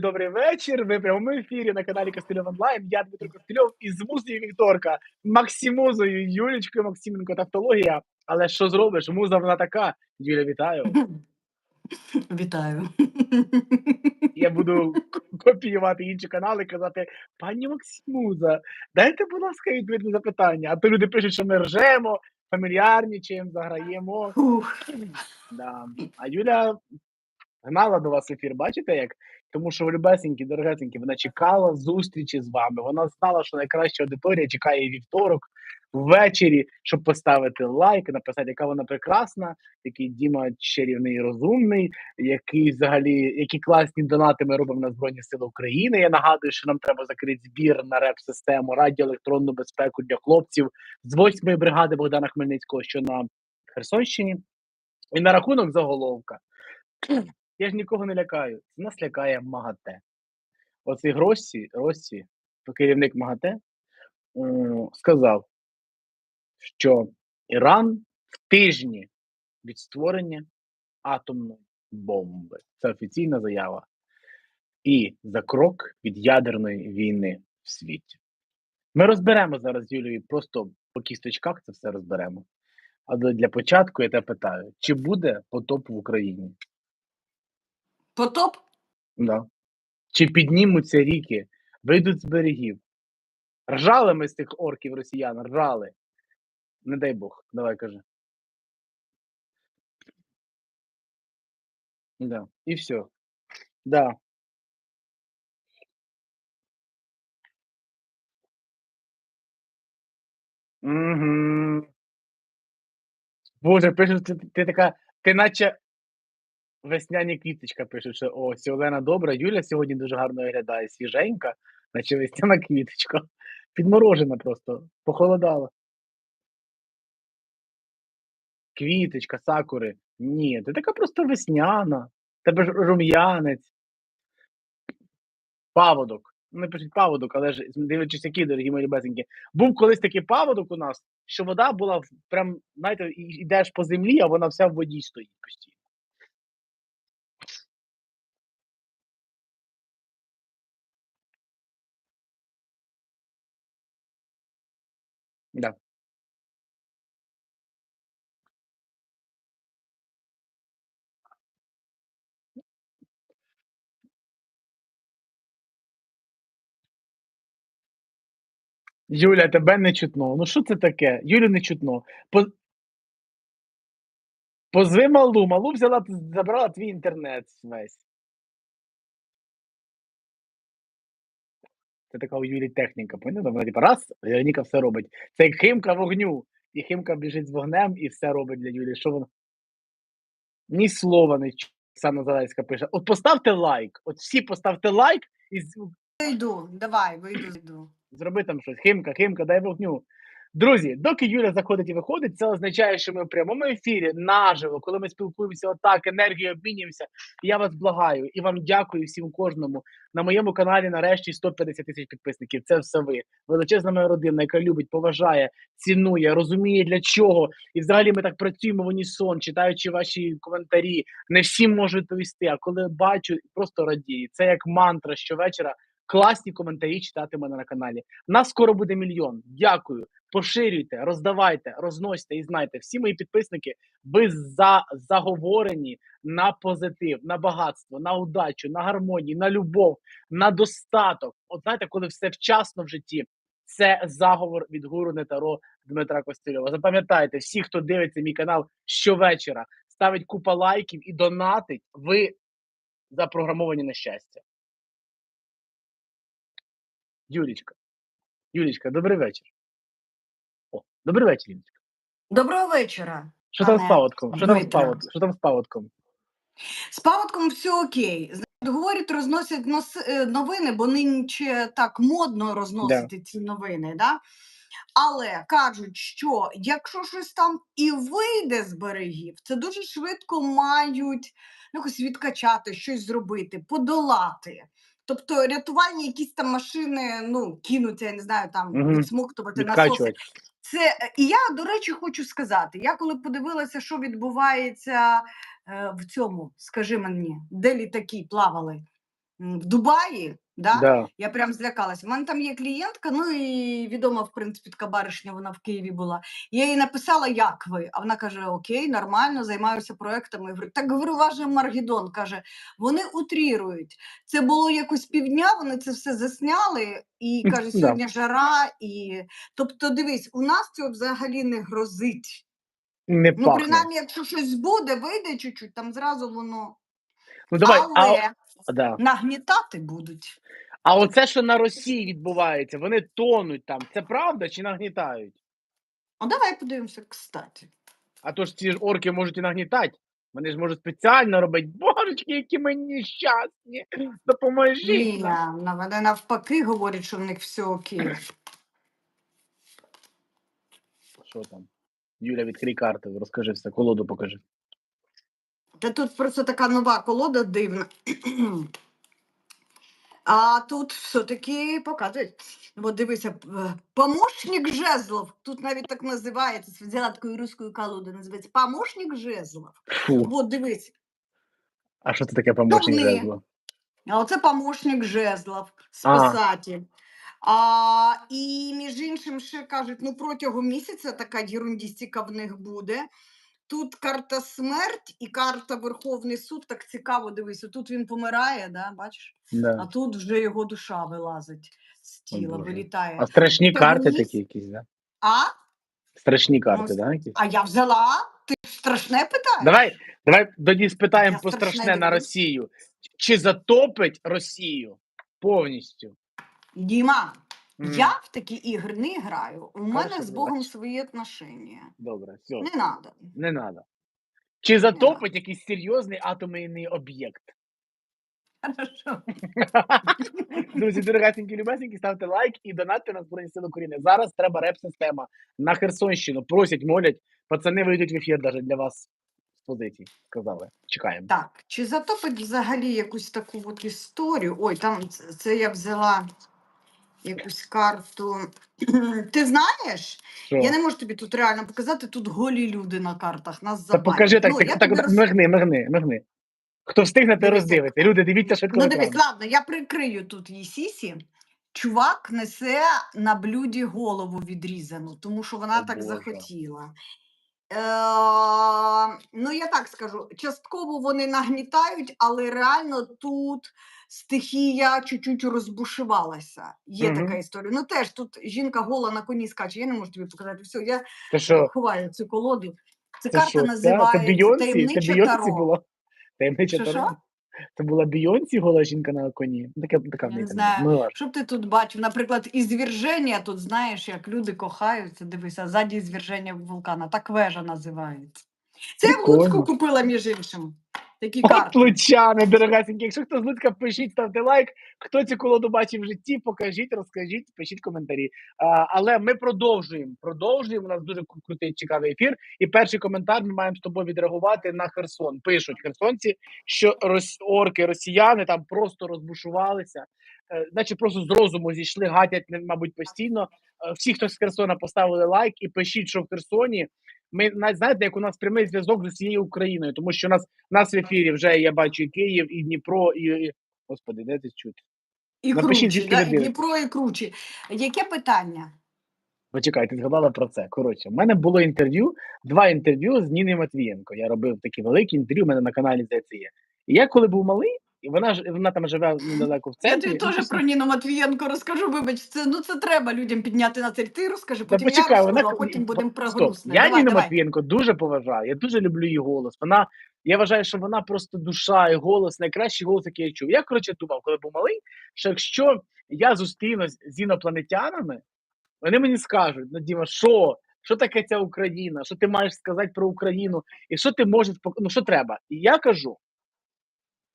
Добрий вечір. Ви в прямому ефірі на каналі Костильов Онлайн. Я Дмитро Костильов із музою Вікторка, Максимузою, Юлічкою Максименко тавтологія. Але що зробиш? Муза вона така. Юля, вітаю. Вітаю. Я буду копіювати інші канали і казати: пані Максимуза, дайте, будь ласка, відповідь на запитання. А то люди пишуть, що ми ржемо, фамільярнічаємо, заграємо. Да. А Юля гнала до вас ефір, бачите як? Тому що любесенькі, дорогесенькі, вона чекала зустрічі з вами. Вона знала, що найкраща аудиторія чекає вівторок ввечері, щоб поставити лайк, написати, яка вона прекрасна, який Діма чарівний і розумний, який взагалі які класні донати ми робимо на Збройні Сили України. Я нагадую, що нам треба закрити збір на реп-систему радіоелектронну безпеку для хлопців з 8-ї бригади Богдана Хмельницького, що на Херсонщині. І на рахунок заголовка. Я ж нікого не лякаю. Нас лякає МАГАТЕ. Оцей Гросі, Росі, керівник МАГАТЕ, сказав, що Іран в тижні від створення атомної бомби. Це офіційна заява. І за крок від ядерної війни в світі. Ми розберемо зараз з Юлією просто по кісточках це все розберемо. Але для початку я тебе питаю: чи буде потоп в Україні? Потоп? Да. Чи піднімуться ріки, вийдуть з берегів? Ржали ми з тих орків росіян, ржали. Не дай Бог, давай кажи. Да. І все. Да. Угу. Боже, пишуть, ти, ти така, ти наче весняні квіточка пишуть, що о, сі Олена добра, Юля сьогодні дуже гарно виглядає, свіженька, наче весняна квіточка. Підморожена просто, похолодала. Квіточка, сакури. Ні, ти така просто весняна. Тебе ж рум'янець. Паводок. Не пишуть паводок, але ж дивлячись, які дорогі мої любесенькі. Був колись такий паводок у нас, що вода була прям, знаєте, йдеш по землі, а вона вся в воді стоїть постійно. Да. Юля, тебе не чутно. Ну що це таке? Юлю не чутно. По... Позви малу. Малу взяла, забрала твій інтернет весь. Це така у Юлі техніка, поняла? Вона типу раз, Вероніка все робить. Це як химка вогню. І химка біжить з вогнем і все робить для Юлі. Що вона? Ні слова не чує. Оксана Залеська пише: От поставте лайк. От всі поставте лайк і Вийду, давай, вийду, вийду. Зроби там щось. Химка, химка, дай вогню. Друзі, доки Юля заходить і виходить, це означає, що ми в прямому ефірі наживо, коли ми спілкуємося отак, енергією обмінюємося. Я вас благаю і вам дякую всім кожному. На моєму каналі нарешті 150 тисяч підписників. Це все ви. Величезна моя родина, яка любить, поважає, цінує, розуміє для чого. І взагалі ми так працюємо в унісон, читаючи ваші коментарі. Не всім можу відповісти. А коли бачу, просто радію. Це як мантра щовечора. Класні коментарі читати мене на каналі. Нас скоро буде мільйон. Дякую. Поширюйте, роздавайте, розносьте і знайте, всі мої підписники, ви за заговорені на позитив, на багатство, на удачу, на гармонію, на любов, на достаток. От знаєте, коли все вчасно в житті, це заговор від гуру Нетаро Дмитра Костильова. Запам'ятайте, всі, хто дивиться мій канал щовечора, ставить купа лайків і донатить, ви запрограмовані на щастя. Юлічка, Юлічка, добрий вечір. О, добрий вечір, Юлічка. Доброго вечора. Що там з паводком? Що там з паводком? Що там з паводком? З паводком все окей. Говорять, розносять нос- е, новини, бо нинче так модно розносити ці новини. Да? Але кажуть, що якщо щось там і вийде з берегів, це дуже швидко мають ну, якось відкачати, щось зробити, подолати. Тобто рятувальні якісь там машини ну, кинуться, я не знаю, там угу. смоктувати насоси. Це і я, до речі, хочу сказати: я коли подивилася, що відбувається е, в цьому, скажи мені, де літаки плавали, в Дубаї, да? Да. Я прям злякалась. У мене там є клієнтка, ну і відома, в принципі, така баришня, вона в Києві була. Я їй написала, як ви? А вона каже: Окей, нормально, займаюся проектами. Я говорю, так говорю, ваш же Маргідон каже, вони утрірують. Це було якось півдня, вони це все засняли, і каже, да. сьогодні жара. І тобто, дивись, у нас цього взагалі не грозить. Не Ну, пахне. принаймні, якщо щось буде, вийде чуть-чуть, там зразу воно. Ну давай, Але а, да. нагнітати будуть. а оце, що на Росії відбувається, вони тонуть там. Це правда чи нагнітають? Ну, давай подивимося, кстати. А то ж ці ж орки можуть і нагнітати. Вони ж можуть спеціально робити. Божечки, які ми нещасні. Допоможіть. Ні, нам». на- вони навпаки говорять, що в них все окей. Що там? Юля, відкрий карту, розкажи все, колоду покажи. Та тут просто така нова колода дивна. А тут все-таки показують. От дивися, помощник жезлов. Тут навіть так називається. Взяла таку руську колоду, називається помощник жезлов. Фу. От дивись. А що це таке помощник Дурні. жезло? А оце помощник жезлов, спасатель. А, і між іншим ще кажуть, ну протягом місяця така єрундістика в них буде. Тут карта смерть і карта Верховний суд. Так цікаво, дивись, тут він помирає, да, бачиш? А тут вже його душа вилазить з тіла, вилітає. А страшні Того карти місяця- такі якісь, да? А? Страшні карти, Ну, да? Якісь? А я взяла? Ти страшне питаєш? Давай, давай тоді спитаємо по страшне страшне на. Росію. Чи затопить Росію повністю? Діма, я в такі ігри не граю. У мене з Богом свої отношення. Добре, все, Не треба. не треба. Чи затопить якийсь серйозний атомний об'єкт? Хорошо. Друзі, дорогасенькі, любесенькі, ставте лайк і донатьте на Збройні Сили України. Зараз треба реп-система на Херсонщину. Просять, молять. Пацани вийдуть в ефір навіть для вас з позицій. Сказали. Чекаємо. Так, чи затопить взагалі якусь таку от історію? Ой, там це, це я взяла якусь карту. Ти знаєш? Що? Я не можу тобі тут реально показати, тут голі люди на картах. Нас Та забанять. покажи так, Ну, так, я так, тобі роз- мигни, мигни, мигни. Хто встигне, те Дивися. роздивиться. Люди, дивіться швидко. Ну екран. дивись, ладно, я прикрию тут її сісі. Чувак несе на блюді голову відрізану, тому що вона О, так Боже. захотіла. Е, ну, я так скажу, частково вони нагнітають, але реально тут стихія чуть-чуть розбушувалася. Є Мгм. така історія. Ну теж тут жінка гола на коні скаче. Я не можу тобі показати. Все, я що? ховаю цю колоду. Це, Це карта що? Це, це називається Бійонсі? Це таємниче таро. була? Таємниче Що, таро? Це була Бійонці гола жінка на коні. Таке Така, не знаю. Ну, ладно. Щоб ти тут бачив, наприклад, і звірження тут знаєш, як люди кохаються, дивися, ззаді звірження вулкана, так вежа називається. Це я в Луцьку купила, між іншим. Такі От карти. лучани, дорогасенькі. Якщо хто з Луцька, пишіть, ставте лайк. Хто цю колоду бачив в житті, покажіть, розкажіть, пишіть коментарі. А, але ми продовжуємо. Продовжуємо. У нас дуже крутий цікавий ефір. І перший коментар ми маємо з тобою відреагувати на Херсон. Пишуть херсонці, що рос... орки, росіяни там просто розбушувалися, е, наче просто з розуму зійшли, гатять, мабуть, постійно. Е, Всі, хто з Херсона, поставили лайк і пишіть, що в Херсоні. Ми навіть знаєте, як у нас прямий зв'язок з усією Україною, тому що у нас у нас в ефірі вже я бачу і Київ, і Дніпро, і. Господи, де ти чути? І Напишіть, кручі, да? Дніпро, і кручі. Яке питання? Почекай, ти згадала про це. Коротше, в мене було інтерв'ю, два інтерв'ю з Ніною Матвієнко. Я робив такі великі інтерв'ю, у мене на каналі здається є. І я коли був малий, і вона ж вона там живе недалеко в Я тобі теж про Ніну Матвієнко розкажу. Вибач, це ну це треба людям підняти на цель. Ти розкажи, потім почекай, я вона розкажу, а потім будемо про грустне. Я давай, Ніну давай. Матвієнко дуже поважаю. Я дуже люблю її голос. Вона я вважаю, що вона просто душа і голос, найкращий голос, який я чув. Я коротше думав, коли був малий, що якщо я зустрінусь з інопланетянами, вони мені скажуть: ну Діма, що? Що таке ця Україна? Що ти маєш сказати про Україну? І що ти можеш ну, що треба? І я кажу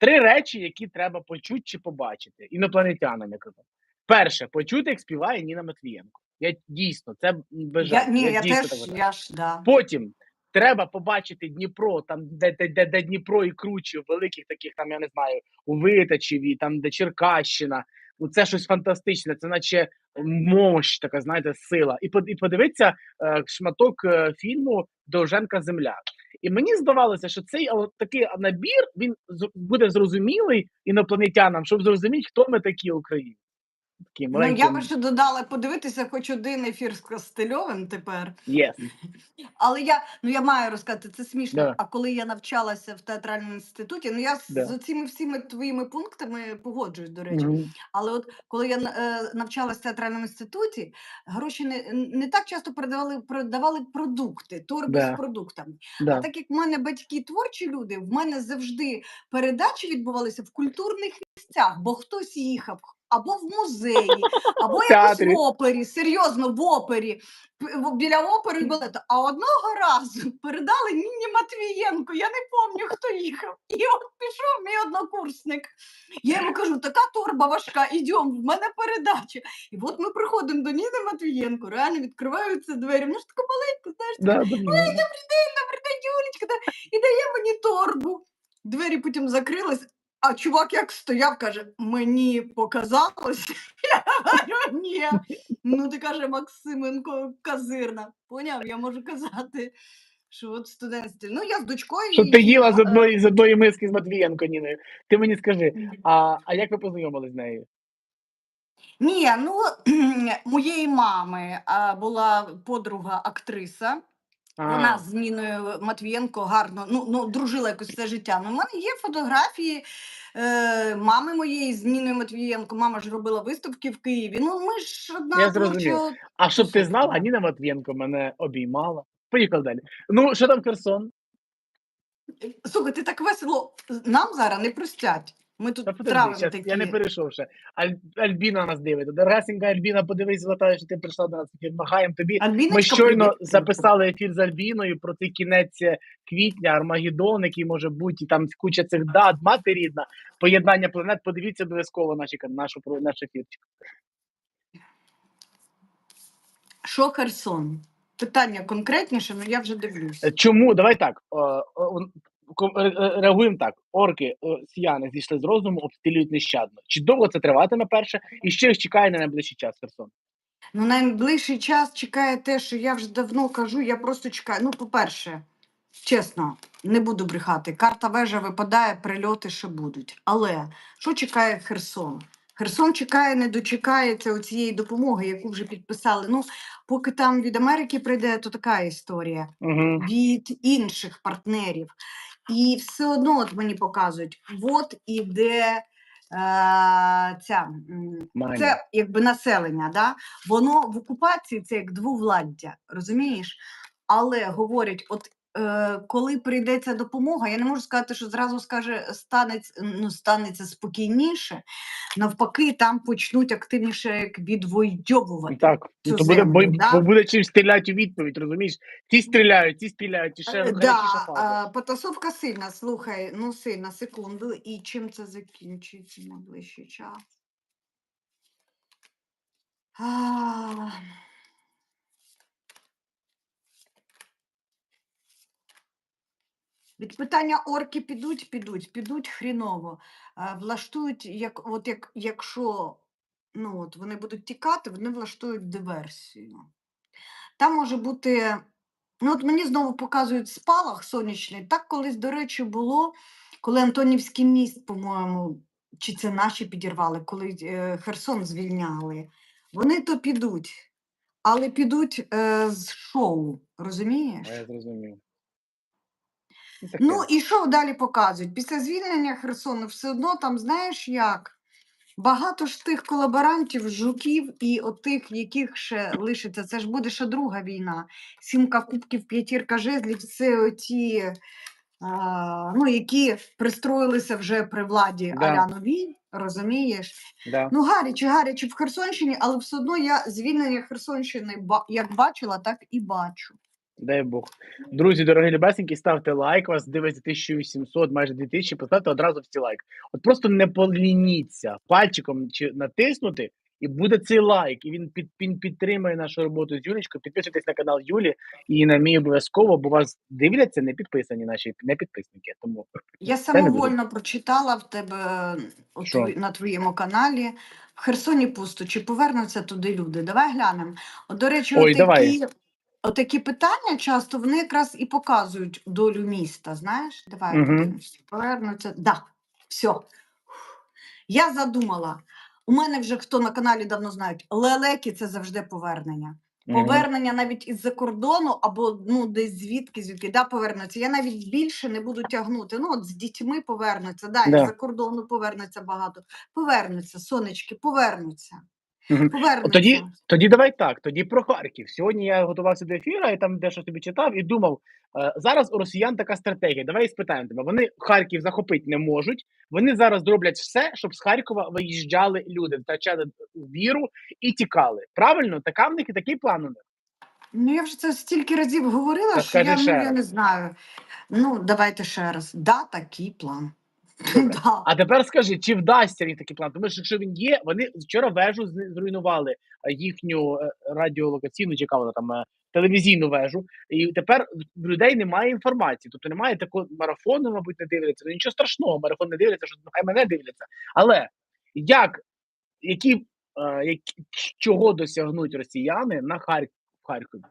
три речі, які треба почути чи побачити інопланетянам. Я кажу. Перше, почути, як співає Ніна Матвієнко. Я дійсно це без Я, ні, я, дійсно теж, так я ж, да. Потім треба побачити Дніпро, там, де, де, де, де Дніпро і круче, великих таких, там, я не знаю, у Витачеві, там, де Черкащина. Ну, це щось фантастичне, це наче мощ, така, знаєте, сила. І, і подивитися е, шматок е, фільму Довженка Земля. І мені здавалося, що цей такий набір він буде зрозумілий інопланетянам, щоб зрозуміти, хто ми такі українці. Такі Ну, я би ще додала подивитися хоч один ефір з Костельовим тепер. Yes. Але я ну я маю розказати, це смішно. Да. А коли я навчалася в театральному інституті, ну я Да. з цими всіми твоїми пунктами погоджуюсь, до речі. Мгм. Але от коли я е, навчалася в театральному інституті, гроші не, не так часто передавали продавали продукти, торби Да. з продуктами. Да. А так як в мене батьки творчі люди, в мене завжди передачі відбувалися в культурних місцях, бо хтось їхав або в музеї, або якось в опері, серйозно в опері, біля опери балету. А одного разу передали Ніні Матвієнко, я не пам'ятаю, хто їхав. І от пішов мій однокурсник. Я йому кажу, така торба важка, ідемо, в мене передача. І от ми приходимо до Ніни Матвієнко, реально відкриваються двері. Вона ж така маленька, знаєш, Да, да. добрий день, Юлечка, і дає мені торбу. Двері потім закрились, а чувак як стояв, каже: мені показалось. Я говорю, ні. Ну, ти каже, Максименко казирна. Поняв, я можу казати, що от студентстві. Ну, я з дочкою. Щоб ти їла з а, одної з одної миски з Матвієнко Ніною. Ти мені скажи, а, а як ви познайомились з нею? Ні, ну моєї мами а, була подруга актриса. Вона з Ніною Матвієнко гарно ну, ну, дружила якось все життя. Ну, в мене є фотографії е, мами моєї з Ніною Матвієнко. Мама ж робила виставки в Києві. Ну, ми ж одна Я зрозумів. творча А щоб ти знала, Ніна Матвієнко мене обіймала. Поїхав далі. Ну, що там Херсон? Слухай, ти так весело. Нам зараз не простять. Ми тут травимо такі. я не перейшов ще. Аль, Альбіна нас дивиться. Дорогасенька Альбіна, подивись, золота, що ти прийшла до нас в ефір. Махаємо тобі. Альбіночка, Ми щойно привіт. записали ефір з Альбіною про цей кінець е, квітня, Армагеддон, який може бути, і там куча цих дат, мати рідна, поєднання планет. Подивіться обов'язково наші, нашу, про- наш ефірчик. Що Херсон? Питання конкретніше, ну я вже дивлюсь. Е, Чому? Давай так. Е, Реагуємо так. Орки, е, сіяни зійшли з розуму, обстрілюють нещадно. Чи довго це триватиме перше? І що їх чекає на найближчий час, Херсон? Ну, найближчий час чекає те, що я вже давно кажу, я просто чекаю. Ну, по-перше, чесно, не буду брехати. Карта вежа випадає, прильоти ще будуть. Але що чекає Херсон? Херсон чекає, не дочекається цієї допомоги, яку вже підписали. Ну, поки там від Америки прийде, то така історія. Угу. Від інших партнерів. І все одно от мені показують, от іде е, ця. це якби населення, да? воно в окупації це як двовладдя, розумієш? Але говорять, от е, коли прийдеться допомога, я не можу сказати, що зразу скаже, станеться, ну, станеться спокійніше. Навпаки, там почнуть активніше як відвоювати. Так, цю ну, то буде, бо, да? бо буде чим стріляти у відповідь, розумієш? Ті стріляють, ті стріляють, і ще Е, гарячіша Да, потасовка сильна, слухай, ну сильна, секунду. І чим це закінчиться на ближчий час? А, Від питання орки підуть, підуть, підуть хріново. Влаштують, як, от як, якщо ну, от, вони будуть тікати, вони влаштують диверсію. Там може бути. Ну, от мені знову показують спалах сонячний. Так колись, до речі, було, коли Антонівський міст, по-моєму, чи це наші підірвали, коли е, Херсон звільняли. Вони то підуть, але підуть е, з шоу, розумієш? Я зрозумів. Ну, таке. Ну і що далі показують? Після звільнення Херсону все одно там, знаєш як? Багато ж тих колаборантів, жуків і отих, яких ще лишиться. Це ж буде ще друга війна. Сімка кубків, п'ятірка жезлів це оті, а, ну, які пристроїлися вже при владі Да. аля нові, розумієш? да. Ну, гаряче, гаряче в Херсонщині, але все одно я звільнення Херсонщини як бачила, так і бачу. Дай Бог. Друзі, дорогі любесенькі, ставте лайк, вас дивиться 1800, майже 2000, поставте одразу всі лайк. От просто не полініться пальчиком чи натиснути, і буде цей лайк, і він під, він підтримує нашу роботу з Юлечкою. Підписуйтесь на канал Юлі і на мій обов'язково, бо вас дивляться не підписані наші не підписники. Тому Я самовольно прочитала в тебе Що? твої- на твоєму каналі. В Херсоні пусто, чи повернуться туди люди? Давай глянемо. От, до речі, Ой, от давай. Отакі питання часто вони якраз і показують долю міста. Знаєш, давай подивимося. Повернуться. Да, все. Я задумала. У мене вже хто на каналі давно знають, лелеки це завжди повернення. Повернення навіть із-за кордону або ну десь звідки, звідки да, повернуться. Я навіть більше не буду тягнути. Ну, от з дітьми повернуться, да, Да. із-за кордону повернеться багато. Повернуться, сонечки, повернуться. Повернуться. Тоді, тоді давай так. Тоді про Харків. Сьогодні я готувався до ефіру, і там дещо тобі читав і думав: е, зараз у росіян така стратегія. Давай спитаємо тебе. Вони Харків захопити не можуть. Вони зараз зроблять все, щоб з Харкова виїжджали люди, втрачали віру і тікали. Правильно, така в них і такий план у них. Ну, я вже це стільки разів говорила, Та що я, ну, я не знаю. Ну, давайте ще раз. Да, такий план. Да. А тепер скажи, чи вдасться їм такий план? Тому що якщо він є, вони вчора вежу зруйнували е, їхню е, радіолокаційну, чи яка вона там е, телевізійну вежу, і тепер в людей немає інформації. Тобто немає такого марафону, мабуть, не дивляться. Ну нічого страшного, марафон не дивляться, що хай мене дивляться. Але як, які, е, які чого досягнуть росіяни на Харків Харкові?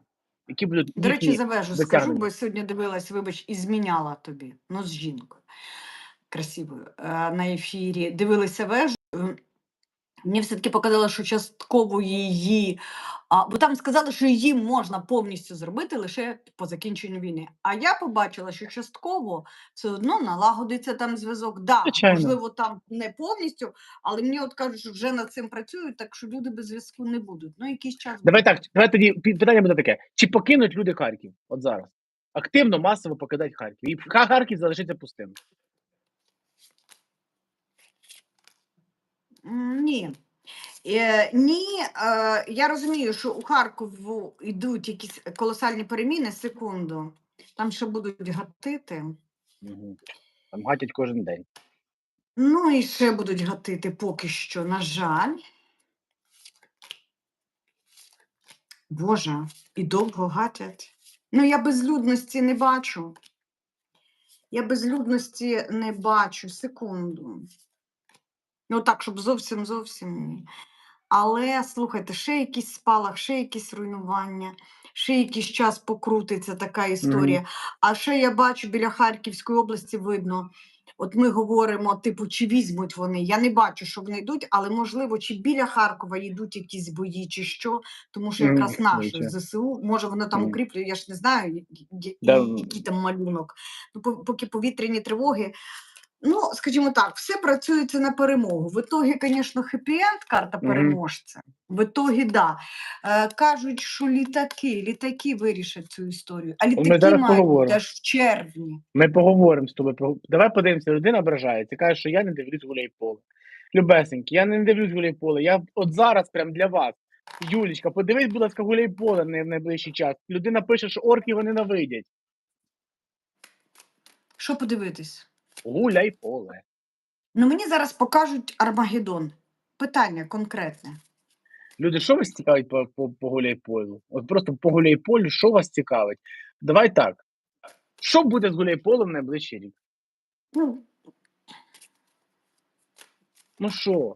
Які будуть До речі, їхні за вежу скажу, досягнення? бо сьогодні дивилась, вибач, і зміняла тобі. Ну, з жінкою красивою на ефірі. Дивилися вежу. Мені все-таки показало, що частково її, а, бо там сказали, що її можна повністю зробити лише по закінченню війни. А я побачила, що частково все одно налагодиться там зв'язок. Да, Звичайно. можливо, там не повністю, але мені от кажуть, що вже над цим працюють, так що люди без зв'язку не будуть. Ну, якийсь час Давай буде. так, давай тоді питання буде таке: чи покинуть люди Харків? От зараз. Активно, масово покидають Харків. І Харків залишиться пустим. Ні. Е, ні, е, я розумію, що у Харкову йдуть якісь колосальні переміни. Секунду. Там ще будуть гатити. Угу. Там гатять кожен день. Ну і ще будуть гатити поки що, на жаль. Боже, і довго гатять. Ну, я безлюдності не бачу. Я безлюдності не бачу. Секунду. Ну, так, щоб зовсім зовсім ні. Але слухайте, ще якийсь спалах, ще якісь руйнування, ще якийсь час покрутиться така історія. А ще я бачу біля Харківської області видно. От ми говоримо, типу, чи візьмуть вони. Я не бачу, що вони йдуть, але можливо, чи біля Харкова йдуть якісь бої, чи що, тому що Мгм, якраз наші дивіться. ЗСУ, може, воно там укріплює, я ж не знаю, який там малюнок. Ну, поки повітряні тривоги. Ну, скажімо так, все працюється на перемогу. В ітогі, звісно, хеппі-енд, карта переможця. В ітогі, да. Е, кажуть, що літаки, літаки вирішать цю історію. А літаки мають бути поговоримо. аж в червні. Ми поговоримо з тобою. Давай подивимося, людина ображається, каже, що я не дивлюсь гуляй-поле. Любесенькі, я не дивлюсь гуляй-поле. Я от зараз прям для вас. Юлічка, подивись, будь ласка, гуляй-поле на в найближчий час. Людина пише, що орки його ненавидять. Що подивитись? Гуляй-поле. Ну, мені зараз покажуть Армагеддон. Питання конкретне. Люди, що вас цікавить по, по, по гуляй-полю? От просто по гуляй-полю, що вас цікавить? Давай так. Що буде з гуляй-полем в найближчий рік? Ну, Ну що?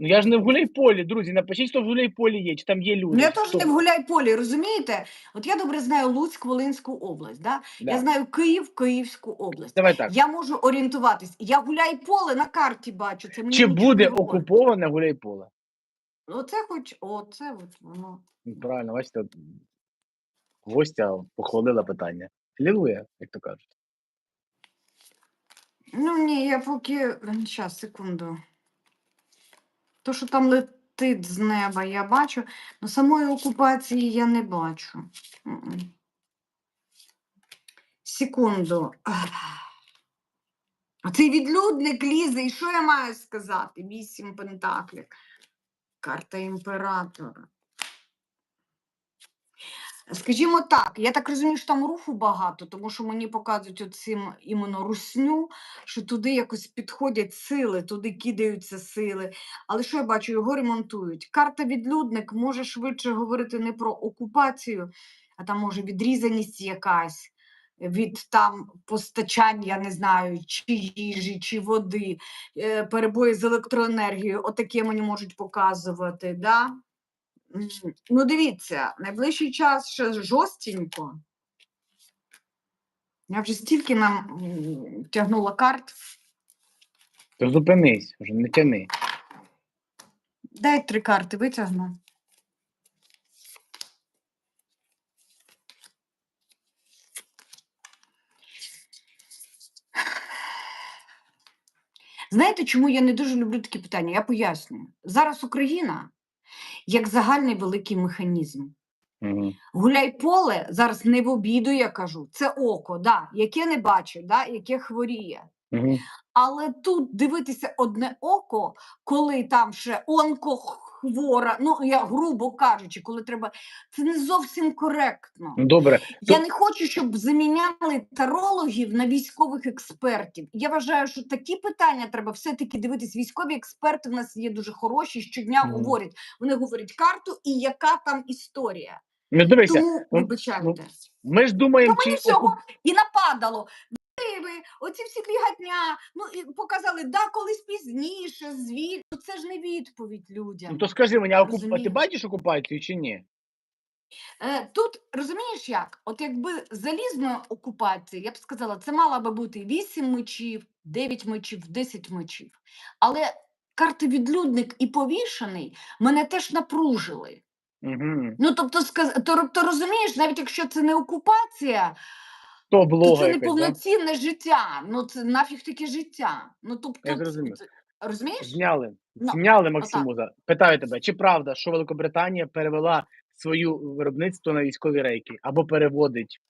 Ну я ж не в гуляй-полі, друзі. Напишіть, що в гуляй-полі є, чи там є люди. ну я теж не в гуляй-полі, розумієте? От я добре знаю Луцьк, Волинську область, да? Да. я знаю Київ, Київську область. Давай так. Я можу орієнтуватись. Я гуляй-поле на карті бачу. Це мені Чи буде не окуповане гуляй-поле? Оце хоч, оце от воно. Ну, Правильно, бачите, гостя похвалила питання. Лілує, як то кажуть. Ну ні, я поки. Зараз, секунду. То, що там летить з неба, я бачу, але самої окупації я не бачу. Секунду. Цей відлюдник лізе, і що я маю сказати? Вісім пентаклів. Карта імператора. Скажімо так, я так розумію, що там руху багато, тому що мені показують оцим іменно русню, що туди якось підходять сили, туди кидаються сили. Але що я бачу, його ремонтують. Карта відлюдник може швидше говорити не про окупацію, а там може відрізаність якась. Від там постачань, я не знаю, чи їжі, чи води, е, перебої з електроенергією, отаке мені можуть показувати. Да? Ну, дивіться, найближчий час ще жорстенько. Я вже стільки нам тягнула карт. То зупинись, вже не тяни. Дай три карти, витягну. Знаєте, чому я не дуже люблю такі питання? Я пояснюю. Зараз Україна як загальний великий механізм. Угу. Гуляй поле зараз не в обіду, я кажу. Це око, да, яке не бачить, да, яке хворіє. Угу. Але тут дивитися одне око, коли там ще онкохвора, ну я грубо кажучи, коли треба, це не зовсім коректно. Добре. Я то- не хочу, щоб заміняли тарологів на військових експертів. Я вважаю, що такі питання треба все-таки дивитись. Військові експерти в нас є дуже хороші, щодня Мгм. говорять. Вони говорять карту і яка там історія. Ну дивися, Тому ну, вибачайте. ми ж думаємо, мені чи всього і нападало. Ви, оці всі бігатня, ну і показали, да, колись пізніше, звіт. Ну, Це ж не відповідь людям. Ну, то скажи мені, а окуп... ти бачиш окупацію чи ні? Е, тут розумієш як? От якби залізної окупації, я б сказала, це мала би бути 8 мечів, 9 мечів, 10 мечів. Але карти відлюдник і повішений мене теж напружили. Угу. Ну тобто, сказ... то, то розумієш, навіть якщо це не окупація, То то це не якась, да? життя. Ну це нафіг таке життя. Ну тобто, Я зрозумів. це- розумієш? Зняли. Ну, Зняли Максимуза. Питаю тебе, чи правда, що Великобританія перевела свою виробництво на військові рейки або переводить?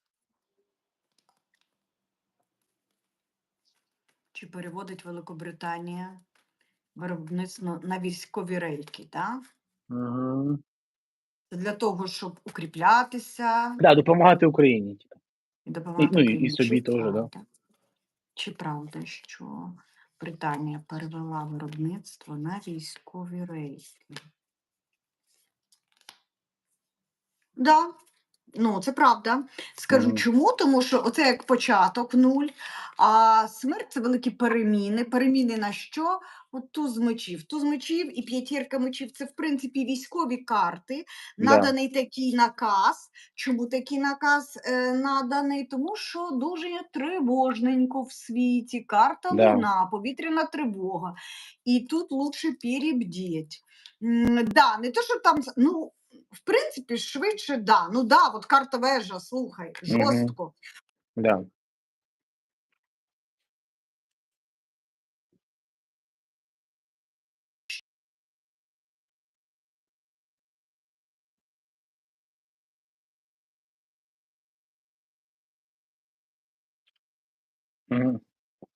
Чи переводить Великобританія виробництво на військові рейки, так? Угу. Це для того, щоб укріплятися Да, допомагати Україні. І допомагати. ну, і- і собі Чи теж, да. правда? Чи правда, що Британія перевела виробництво на військові рейки? Да. Ну, це правда. Скажу Мгм. чому, тому що оце як початок нуль, а смерть це великі переміни. Переміни на що? От туз мечів. Туз мечів і п'ятірка мечів це в принципі військові карти. Да. Наданий такий наказ. Чому такий наказ е, наданий? Тому що дуже тривожненько в світі. Карта Да. луна, повітряна тривога. І тут лучше перебдіть. Да, не то, що там, ну, в принципі, швидше, да. Ну да, от карта вежа, слухай, жорстко. Да. Мгм.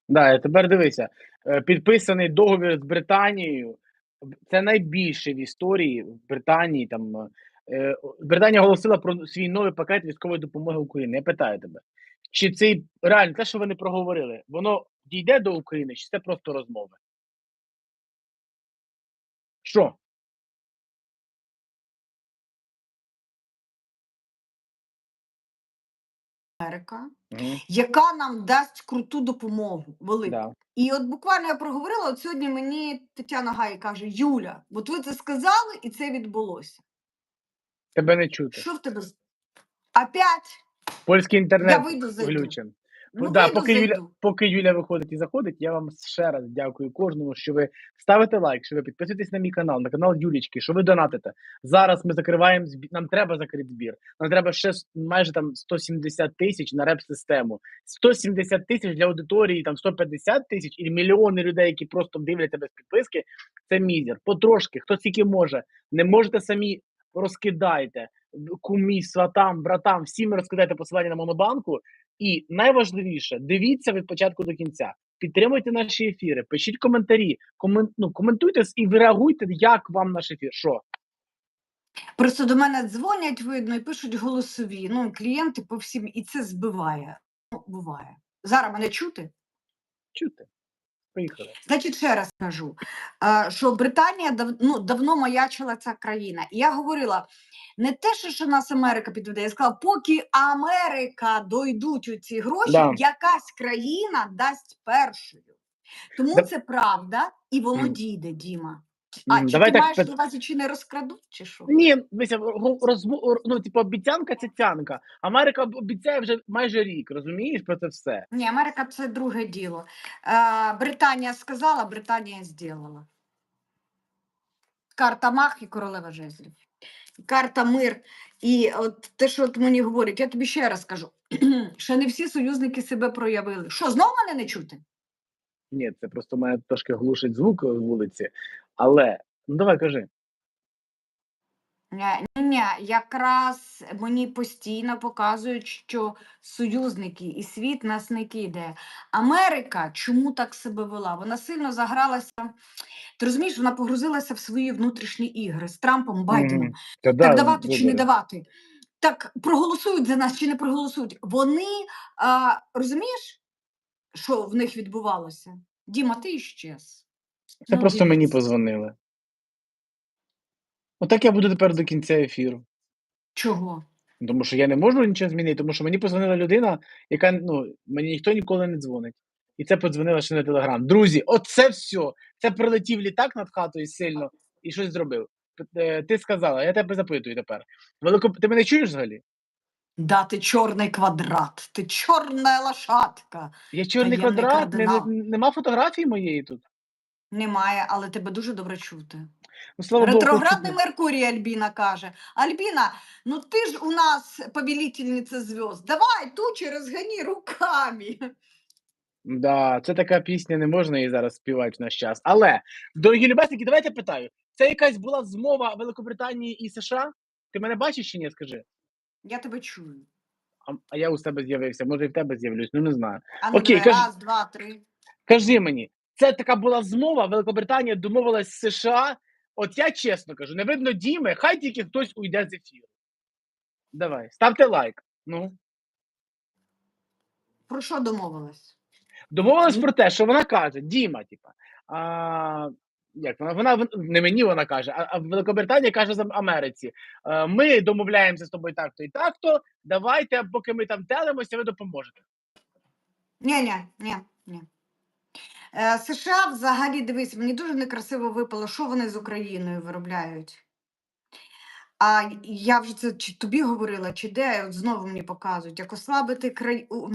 Да, і тепер дивися. е, Підписаний договір з Британією. Це найбільше в історії в Британії. Там е, Британія оголосила про свій новий пакет військової допомоги Україні. Я питаю тебе, чи цей реально те, що вони проговорили, воно дійде до України, чи це просто розмови? Що? Америка, яка нам дасть круту допомогу, велику. Да. І от буквально я проговорила, от сьогодні мені Тетяна Гай каже: Юля, от ви це сказали, і це відбулося. Тебе не чути. Що в тебе? Опять? Польський Я інтернет вийду зайду. Ну, да, поки Юля, поки Юля виходить і заходить, я вам ще раз дякую кожному, що ви ставите лайк, що ви підписуєтесь на мій канал, на канал Юлічки, що ви донатите. Зараз ми закриваємо збір. Нам треба закрити збір. Нам треба ще майже там 170 тисяч на реп-систему. 170 тисяч для аудиторії, там 150 тисяч і мільйони людей, які просто дивляться без підписки. Це мізер. Потрошки, хто тільки може. Не можете самі розкидайте кумі, сватам, братам, всім розкидайте посилання на монобанку. І найважливіше, дивіться від початку до кінця. Підтримуйте наші ефіри, пишіть коментарі, комен, ну, коментуйте і реагуйте, як вам наш ефір. Що? Просто до мене дзвонять, видно, і пишуть голосові. Ну, клієнти по всім, і це збиває. Ну, буває. Зараз мене чути? Чути? Поїхали. Значить, ще раз кажу, що Британія дав, ну, давно маячила ця країна. І я говорила, не те, що, що нас Америка підведе, я сказала, поки Америка дойдуть у ці гроші, Да. якась країна дасть першою. Тому Да. це правда, і воно дійде, Діма. А чи давай ти так маєш на увазі, чи не розкрадуть, чи що? Ні, дивися, ро- розму- ну, типу, обіцянка це цянка. Америка обіцяє вже майже рік, розумієш про це все. Ні, Америка це друге діло. Е, Британія сказала, Британія зробила. Карта Мах і королева жезлів. Карта мир. І от те, що от мені говорять, я тобі ще раз кажу, що не всі союзники себе проявили. Що, знову мене не чути? Ні, це просто мене трошки глушить звук вулиці. Але ну давай кажи. Ні, ні, якраз мені постійно показують, що союзники і світ нас не кидає. Америка чому так себе вела? Вона сильно загралася. Ти розумієш, вона погрузилася в свої внутрішні ігри з Трампом, Байденом. Та Так да, давати чи не давати? Так проголосують за нас чи не проголосують? Вони а, розумієш, що в них відбувалося? Діма, ти іщез. Це Ну, просто мені дивіться. позвонили. Отак я буду тепер до кінця ефіру. Чого? Тому що я не можу нічого змінити, тому що мені позвонила людина, яка ну, мені ніхто ніколи не дзвонить. І це подзвонила ще на телеграм. Друзі, оце все. Це прилетів літак над хатою сильно і щось зробив. Е, Ти сказала, я тебе запитую тепер. Велико... Ти мене чуєш взагалі? Да, ти чорний квадрат, ти чорна лошадка. Я чорний Таємний квадрат, не, кардинал. нема фотографії моєї тут. Немає, але тебе дуже добре чути. Ну, слава Ретроградний хоч- Меркурій Альбіна каже: Альбіна, ну ти ж у нас повелительниця зв'язд. Давай тучі розгані руками. Да, це така пісня, не можна її зараз співати в наш час. Але, дорогі любесники, давайте питаю: це якась була змова Великобританії і США? Ти мене бачиш чи ні? Скажи. Я тебе чую. А, а я у себе з'явився, може і в тебе з'явлюсь, ну не знаю. А ну Окей, давай, кажи. раз, два, три. Кажи мені, це така була змова, Великобританія домовилась з США. От я чесно кажу, не видно Діми, хай тільки хтось уйде з ефіру. Давай, ставте лайк. Ну. Про що домовилась? Домовилась про те, що вона каже: Діма, типа, а, як вона, вона не мені вона каже, а, а Великобританія каже за Америці. е, Ми домовляємося з тобою так-то і так-то. Давайте, поки ми там телимося, ви допоможете. Ні, ні, ні, ні. Е, США взагалі, дивись, мені дуже некрасиво випало, що вони з Україною виробляють. А я вже це чи тобі говорила, чи де, от знову мені показують, як ослабити край. у-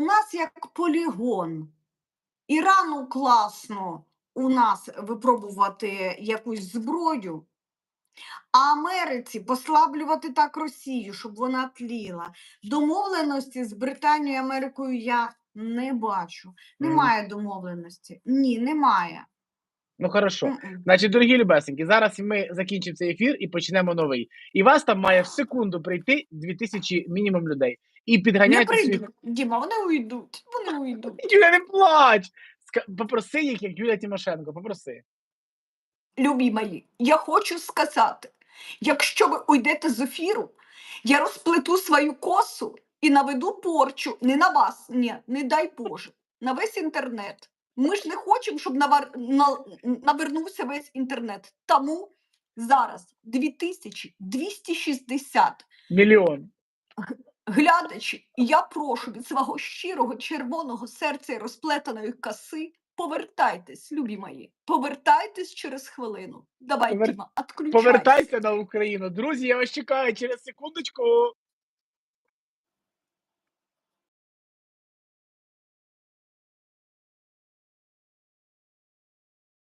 нас як полігон. Ірану класно у нас випробувати якусь зброю, а Америці послаблювати так Росію, щоб вона тліла. Домовленості з Британією і Америкою я не бачу. Немає домовленості. Ні, немає. Ну хорошо. М-м. Значить, дорогі любесеньки, зараз ми закінчимо цей ефір і почнемо новий. І вас там має в секунду прийти 2000 мінімум людей. І Не підганяйте свої. прийдуть, Діма, вони уйдуть. Вони уйдуть. Юля, не плач! Попроси їх, як Юля Тимошенко, попроси. Любі мої, я хочу сказати, якщо ви уйдете з ефіру, я розплету свою косу і наведу порчу не на вас, ні, не дай Боже, на весь інтернет. Ми ж не хочемо, щоб навар... на... навернувся весь інтернет. Тому зараз 2260 Мільйон. глядачі, і я прошу від свого щирого червоного серця і розплетеної коси, повертайтесь, любі мої, повертайтесь через хвилину. Давай, Повер- отключайся. Повертайся на Україну. Друзі, я вас чекаю через секундочку.